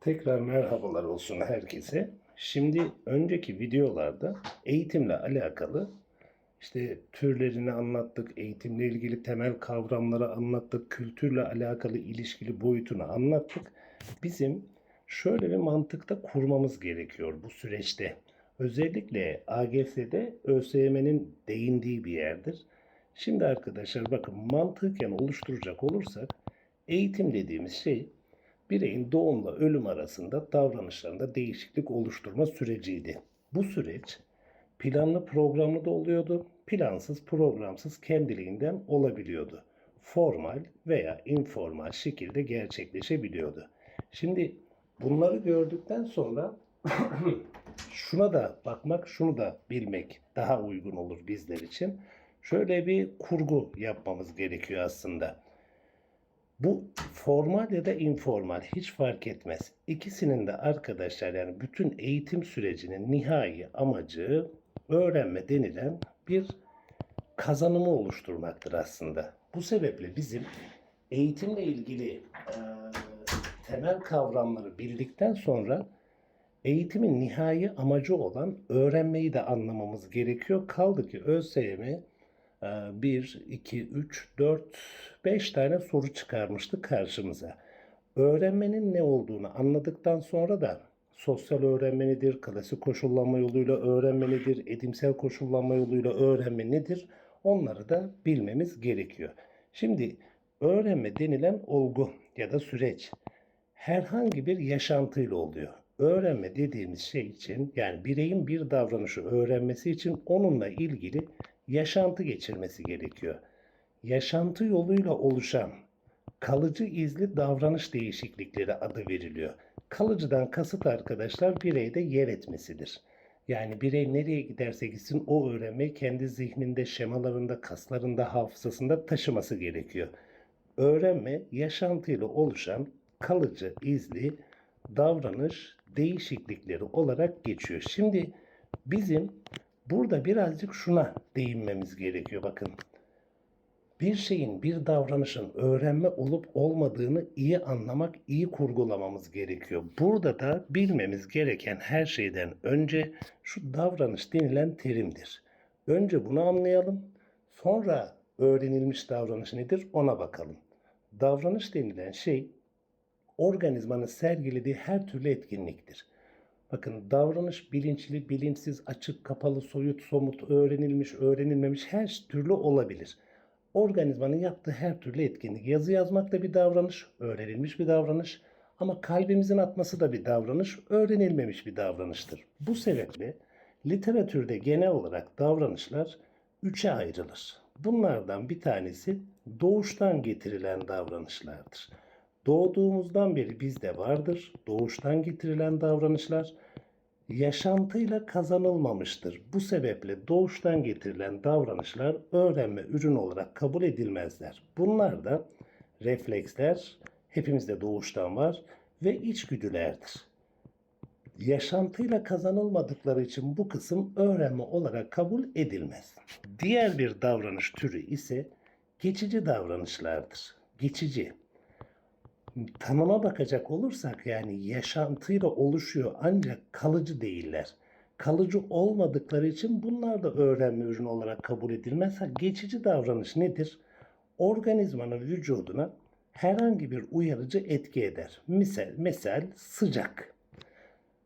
Tekrar merhabalar olsun herkese. Şimdi önceki videolarda eğitimle alakalı işte türlerini anlattık, eğitimle ilgili temel kavramları anlattık, kültürle alakalı ilişkili boyutunu anlattık. Bizim şöyle bir mantıkta kurmamız gerekiyor bu süreçte. Özellikle AGS'de ÖSYM'nin değindiği bir yerdir. Şimdi arkadaşlar bakın mantıken oluşturacak olursak eğitim dediğimiz şey bireyin doğumla ölüm arasında davranışlarında değişiklik oluşturma süreciydi. Bu süreç planlı programlı da oluyordu, plansız programsız kendiliğinden olabiliyordu. Formal veya informal şekilde gerçekleşebiliyordu. Şimdi bunları gördükten sonra şuna da bakmak, şunu da bilmek daha uygun olur bizler için. Şöyle bir kurgu yapmamız gerekiyor aslında. Bu formal ya da informal hiç fark etmez. İkisinin de arkadaşlar yani bütün eğitim sürecinin nihai amacı öğrenme denilen bir kazanımı oluşturmaktır aslında. Bu sebeple bizim eğitimle ilgili e, temel kavramları bildikten sonra eğitimin nihai amacı olan öğrenmeyi de anlamamız gerekiyor. Kaldı ki ÖSYM 1, 2, 3, 4, 5 tane soru çıkarmıştı karşımıza. Öğrenmenin ne olduğunu anladıktan sonra da sosyal öğrenme nedir, klasik koşullanma yoluyla öğrenme nedir, edimsel koşullanma yoluyla öğrenme nedir onları da bilmemiz gerekiyor. Şimdi öğrenme denilen olgu ya da süreç herhangi bir yaşantıyla oluyor. Öğrenme dediğimiz şey için yani bireyin bir davranışı öğrenmesi için onunla ilgili yaşantı geçirmesi gerekiyor. Yaşantı yoluyla oluşan kalıcı izli davranış değişiklikleri adı veriliyor. Kalıcıdan kasıt arkadaşlar bireyde yer etmesidir. Yani birey nereye giderse gitsin o öğrenmeyi kendi zihninde, şemalarında, kaslarında, hafızasında taşıması gerekiyor. Öğrenme yaşantıyla oluşan kalıcı, izli davranış değişiklikleri olarak geçiyor. Şimdi bizim burada birazcık şuna değinmemiz gerekiyor. Bakın bir şeyin, bir davranışın öğrenme olup olmadığını iyi anlamak, iyi kurgulamamız gerekiyor. Burada da bilmemiz gereken her şeyden önce şu davranış denilen terimdir. Önce bunu anlayalım, sonra öğrenilmiş davranış nedir ona bakalım. Davranış denilen şey organizmanın sergilediği her türlü etkinliktir. Bakın davranış bilinçli, bilinçsiz, açık, kapalı, soyut, somut, öğrenilmiş, öğrenilmemiş her türlü olabilir. Organizmanın yaptığı her türlü etkinlik. Yazı yazmak da bir davranış, öğrenilmiş bir davranış. Ama kalbimizin atması da bir davranış, öğrenilmemiş bir davranıştır. Bu sebeple literatürde genel olarak davranışlar üçe ayrılır. Bunlardan bir tanesi doğuştan getirilen davranışlardır. Doğduğumuzdan beri bizde vardır. Doğuştan getirilen davranışlar yaşantıyla kazanılmamıştır. Bu sebeple doğuştan getirilen davranışlar öğrenme ürünü olarak kabul edilmezler. Bunlar da refleksler hepimizde doğuştan var ve içgüdülerdir. Yaşantıyla kazanılmadıkları için bu kısım öğrenme olarak kabul edilmez. Diğer bir davranış türü ise geçici davranışlardır. Geçici tanıma bakacak olursak yani yaşantıyla oluşuyor ancak kalıcı değiller. Kalıcı olmadıkları için bunlar da öğrenme ürünü olarak kabul edilmez. Ha, geçici davranış nedir? Organizmanın vücuduna herhangi bir uyarıcı etki eder. Misal, misal sıcak.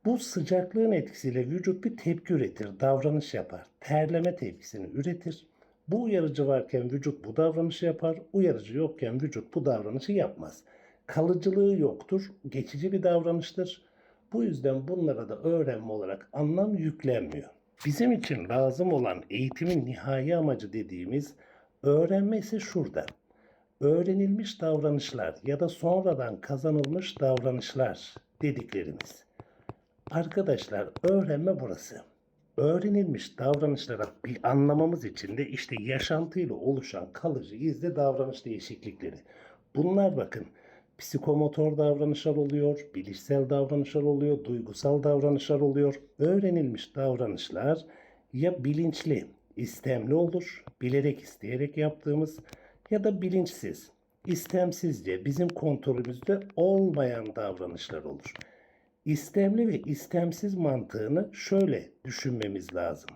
Bu sıcaklığın etkisiyle vücut bir tepki üretir, davranış yapar. Terleme tepkisini üretir. Bu uyarıcı varken vücut bu davranışı yapar, uyarıcı yokken vücut bu davranışı yapmaz kalıcılığı yoktur, geçici bir davranıştır. Bu yüzden bunlara da öğrenme olarak anlam yüklenmiyor. Bizim için lazım olan eğitimin nihai amacı dediğimiz öğrenme ise şurada. Öğrenilmiş davranışlar ya da sonradan kazanılmış davranışlar dediklerimiz. Arkadaşlar öğrenme burası. Öğrenilmiş davranışlara bir anlamamız için de işte yaşantıyla oluşan kalıcı izle davranış değişiklikleri. Bunlar bakın psikomotor davranışlar oluyor, bilişsel davranışlar oluyor, duygusal davranışlar oluyor. Öğrenilmiş davranışlar ya bilinçli, istemli olur, bilerek isteyerek yaptığımız ya da bilinçsiz, istemsizce bizim kontrolümüzde olmayan davranışlar olur. istemli ve istemsiz mantığını şöyle düşünmemiz lazım.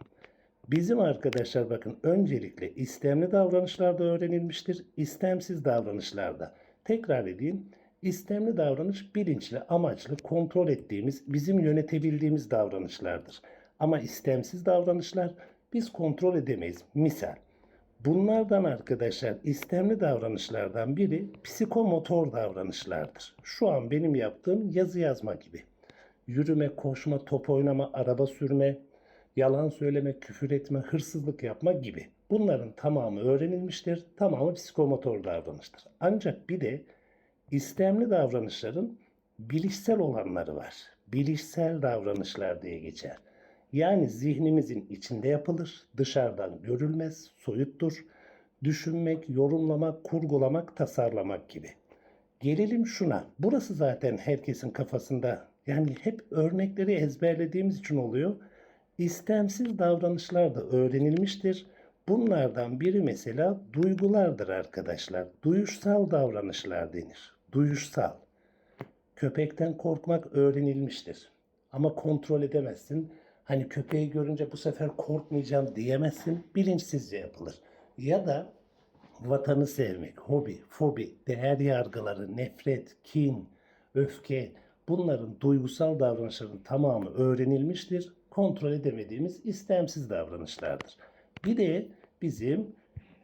Bizim arkadaşlar bakın öncelikle istemli davranışlarda öğrenilmiştir, istemsiz davranışlarda. Tekrar edeyim. İstemli davranış bilinçli, amaçlı, kontrol ettiğimiz, bizim yönetebildiğimiz davranışlardır. Ama istemsiz davranışlar biz kontrol edemeyiz. Misal, bunlardan arkadaşlar istemli davranışlardan biri psikomotor davranışlardır. Şu an benim yaptığım yazı yazma gibi. Yürüme, koşma, top oynama, araba sürme, yalan söyleme, küfür etme, hırsızlık yapma gibi. Bunların tamamı öğrenilmiştir. Tamamı psikomotor davranıştır. Ancak bir de istemli davranışların bilişsel olanları var. Bilişsel davranışlar diye geçer. Yani zihnimizin içinde yapılır, dışarıdan görülmez, soyuttur. Düşünmek, yorumlamak, kurgulamak, tasarlamak gibi. Gelelim şuna. Burası zaten herkesin kafasında. Yani hep örnekleri ezberlediğimiz için oluyor. İstemsiz davranışlar da öğrenilmiştir. Bunlardan biri mesela duygulardır arkadaşlar. Duyuşsal davranışlar denir. Duyuşsal. Köpekten korkmak öğrenilmiştir. Ama kontrol edemezsin. Hani köpeği görünce bu sefer korkmayacağım diyemezsin. Bilinçsizce yapılır. Ya da vatanı sevmek, hobi, fobi, değer yargıları, nefret, kin, öfke bunların duygusal davranışların tamamı öğrenilmiştir. Kontrol edemediğimiz istemsiz davranışlardır. Bir de bizim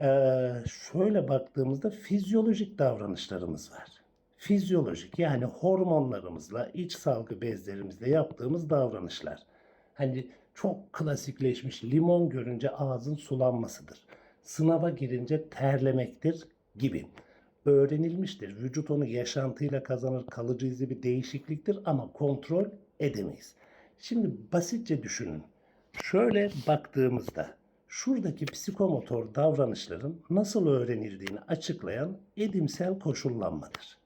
eee, şöyle baktığımızda fizyolojik davranışlarımız var. Fizyolojik yani hormonlarımızla, iç salgı bezlerimizle yaptığımız davranışlar. Hani çok klasikleşmiş limon görünce ağzın sulanmasıdır. Sınava girince terlemektir gibi. Öğrenilmiştir. Vücut onu yaşantıyla kazanır, kalıcı izi bir değişikliktir ama kontrol edemeyiz. Şimdi basitçe düşünün. Şöyle baktığımızda şuradaki psikomotor davranışların nasıl öğrenildiğini açıklayan edimsel koşullanmadır.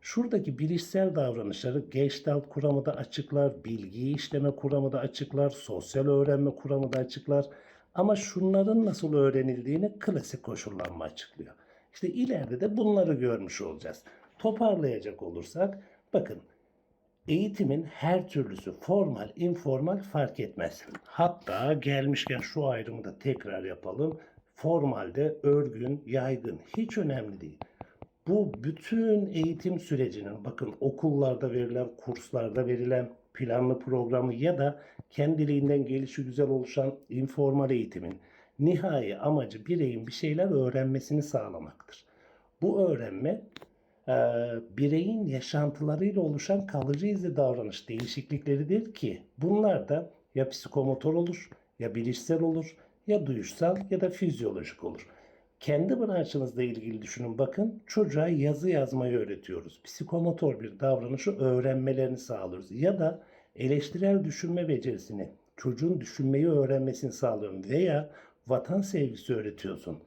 Şuradaki bilişsel davranışları Gestalt kuramı da açıklar, bilgiyi işleme kuramı da açıklar, sosyal öğrenme kuramı da açıklar. Ama şunların nasıl öğrenildiğini klasik koşullanma açıklıyor. İşte ileride de bunları görmüş olacağız. Toparlayacak olursak bakın eğitimin her türlüsü formal, informal fark etmez. Hatta gelmişken şu ayrımı da tekrar yapalım. Formalde örgün, yaygın hiç önemli değil. Bu bütün eğitim sürecinin bakın okullarda verilen, kurslarda verilen planlı programı ya da kendiliğinden gelişi güzel oluşan informal eğitimin nihai amacı bireyin bir şeyler öğrenmesini sağlamaktır. Bu öğrenme e, bireyin yaşantılarıyla oluşan kalıcı izli davranış değişiklikleridir ki bunlar da ya psikomotor olur, ya bilişsel olur, ya duyuşsal ya da fizyolojik olur. Kendi branşınızla ilgili düşünün bakın çocuğa yazı yazmayı öğretiyoruz. Psikomotor bir davranışı öğrenmelerini sağlıyoruz. Ya da eleştirel düşünme becerisini çocuğun düşünmeyi öğrenmesini sağlıyorum veya vatan sevgisi öğretiyorsun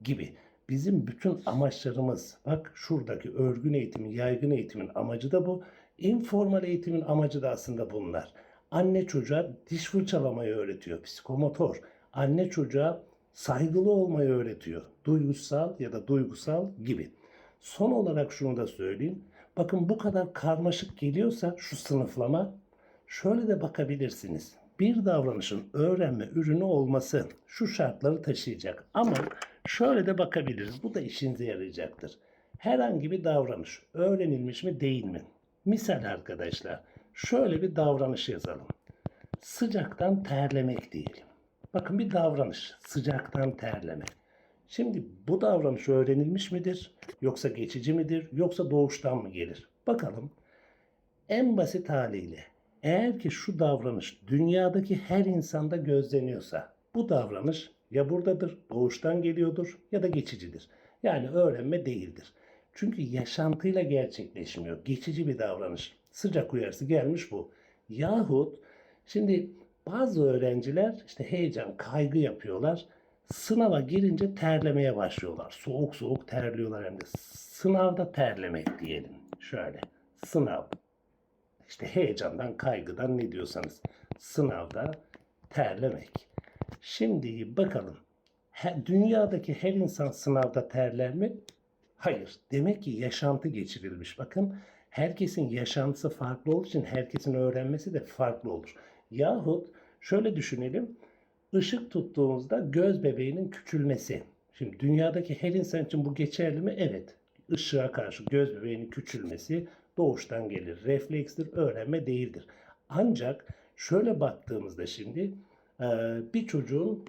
gibi. Bizim bütün amaçlarımız bak şuradaki örgün eğitimin, yaygın eğitimin amacı da bu. Informal eğitimin amacı da aslında bunlar. Anne çocuğa diş fırçalamayı öğretiyor. Psikomotor. Anne çocuğa saygılı olmayı öğretiyor. Duygusal ya da duygusal gibi. Son olarak şunu da söyleyeyim. Bakın bu kadar karmaşık geliyorsa şu sınıflama şöyle de bakabilirsiniz. Bir davranışın öğrenme ürünü olması şu şartları taşıyacak. Ama şöyle de bakabiliriz. Bu da işinize yarayacaktır. Herhangi bir davranış öğrenilmiş mi değil mi? Misal arkadaşlar şöyle bir davranış yazalım. Sıcaktan terlemek diyelim. Bakın bir davranış. Sıcaktan terleme. Şimdi bu davranış öğrenilmiş midir? Yoksa geçici midir? Yoksa doğuştan mı gelir? Bakalım. En basit haliyle eğer ki şu davranış dünyadaki her insanda gözleniyorsa bu davranış ya buradadır, doğuştan geliyordur ya da geçicidir. Yani öğrenme değildir. Çünkü yaşantıyla gerçekleşmiyor. Geçici bir davranış. Sıcak uyarısı gelmiş bu. Yahut şimdi bazı öğrenciler işte heyecan, kaygı yapıyorlar. Sınava girince terlemeye başlıyorlar. Soğuk soğuk terliyorlar hem de. Sınavda terlemek diyelim. Şöyle. Sınav. İşte heyecandan, kaygıdan ne diyorsanız. Sınavda terlemek. Şimdi bakalım. Dünyadaki her insan sınavda terler mi? Hayır. Demek ki yaşantı geçirilmiş. Bakın herkesin yaşantısı farklı olduğu için herkesin öğrenmesi de farklı olur. Yahut şöyle düşünelim. Işık tuttuğumuzda göz bebeğinin küçülmesi. Şimdi dünyadaki her insan için bu geçerli mi? Evet. Işığa karşı göz bebeğinin küçülmesi doğuştan gelir. Reflekstir, öğrenme değildir. Ancak şöyle baktığımızda şimdi eee, bir çocuğun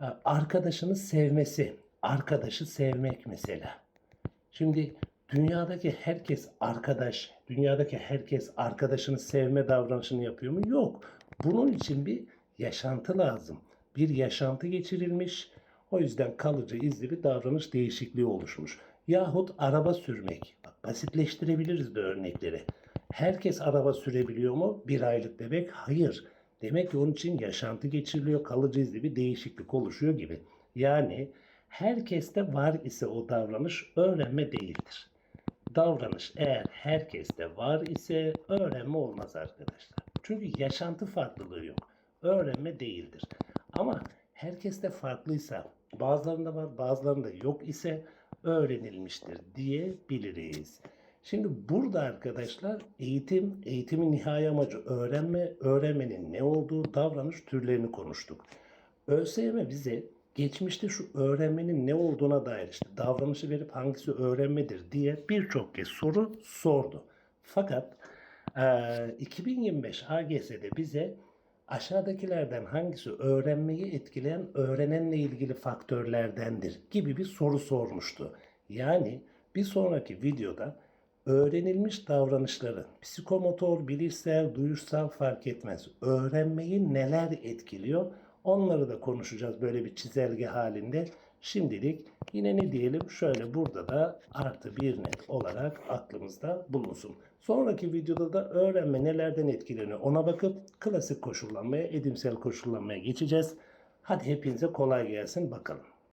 e, arkadaşını sevmesi, arkadaşı sevmek mesela. Şimdi dünyadaki herkes arkadaş, dünyadaki herkes arkadaşını sevme davranışını yapıyor mu? Yok. Bunun için bir yaşantı lazım. Bir yaşantı geçirilmiş. O yüzden kalıcı izli bir davranış değişikliği oluşmuş. Yahut araba sürmek. Basitleştirebiliriz de örnekleri. Herkes araba sürebiliyor mu? Bir aylık bebek? Hayır. Demek ki onun için yaşantı geçiriliyor, kalıcı izli bir değişiklik oluşuyor gibi. Yani herkeste var ise o davranış öğrenme değildir. Davranış eğer herkeste var ise öğrenme olmaz arkadaşlar. Çünkü yaşantı farklılığı yok. Öğrenme değildir. Ama herkeste farklıysa, bazılarında var, bazılarında yok ise öğrenilmiştir diyebiliriz. Şimdi burada arkadaşlar eğitim, eğitimin nihai amacı öğrenme, öğrenmenin ne olduğu, davranış türlerini konuştuk. ÖSYM bize geçmişte şu öğrenmenin ne olduğuna dair işte davranışı verip hangisi öğrenmedir diye birçok kez soru sordu. Fakat eee, 2025 AGS'de bize aşağıdakilerden hangisi öğrenmeyi etkileyen öğrenenle ilgili faktörlerdendir gibi bir soru sormuştu. Yani bir sonraki videoda öğrenilmiş davranışları psikomotor, bilişsel, duyuşsal fark etmez. Öğrenmeyi neler etkiliyor? Onları da konuşacağız böyle bir çizelge halinde. Şimdilik yine ne diyelim şöyle burada da artı bir net olarak aklımızda bulunsun. Sonraki videoda da öğrenme nelerden etkileniyor ona bakıp klasik koşullanmaya, edimsel koşullanmaya geçeceğiz. Hadi hepinize kolay gelsin bakalım.